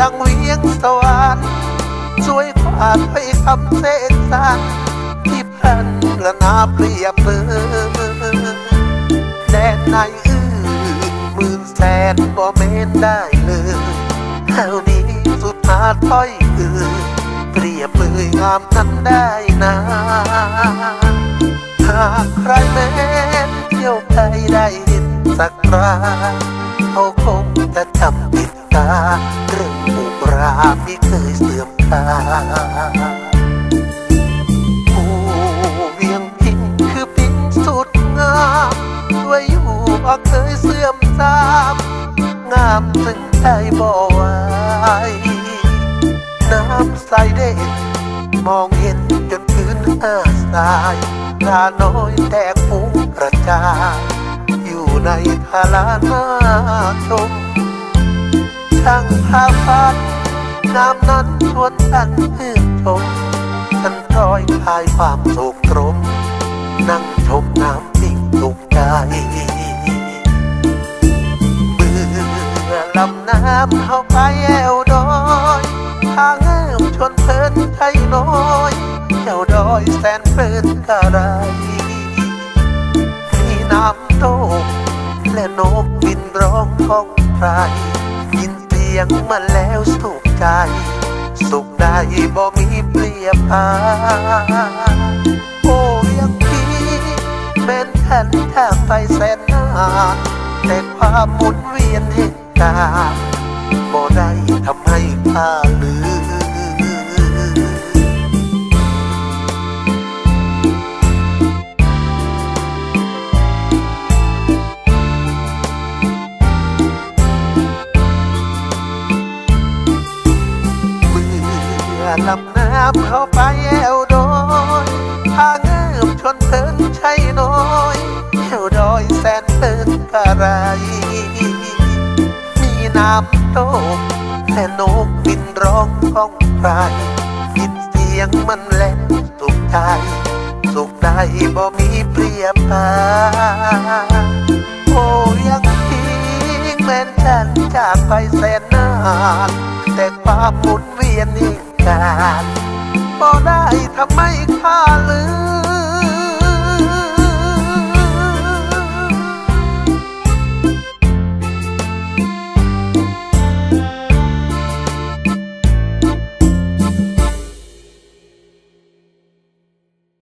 ดังเวียงสวรรค์สวยกว่าไปคำเสกสรรที่พันละนาเปรียบเปรยแดนในอื่นหมื่นแสนก็เมนได้เลยเท่านี้สุดมาถ้อยอื่นเปรียบเลยงามนั้นได้นาหากใครแม้เที่ยวไทยได้เห็นสักครา ราไม่เคยเสื่อมคลาผู้เวียงพิงคือพิงสุดงามด้วยอยู่บ่เคยเสื่อมทรามงามถึงใจบ่ไหวน้ำใสเด่นมองเห็นจนพื้นห้าสายตาน้อยแตกฟุ้งกระจายอยู่ในทาลานาชมช่างภาพฟัน งามนั้นชวนฉันชื่นชมฉันคอยคลายความโศกตรม นั่งชมน้ำนิ่งสุขใจเมื่อลำน้ำเข้าไปแอวดอยทางเอื้อมชวนเพลินไทยน้อยแอวดอยแสนเพลินกะไรมีน้ำโตและนกบินร้องท้องไพร ยินเสียงมาแล้วสุขใจ สุขได้บ่มีเปรียบอานโอ้ยังพี่เป็นแผ่นทางไปแสนนานแต่ความหมุนเวียนเหตุการณ์บ่ได้ทำให้ข้าลืม ลำน้ำเข้าไปแอวดอยทางเอื้อมชนเพิงใช่น้อยแอวดอยแสนเพิงกะไร มีน้ำตกและนกบินร้องก้องไพรยินเสียงมันแหลมสุขใจสุขได้บ่มีเปรียบพาโอ้ยังทิ้งแม้นฉันจากไปแสนนาน แต่ความหมุนเวียนเหตุ การก็ได้ทำไมข้าลืม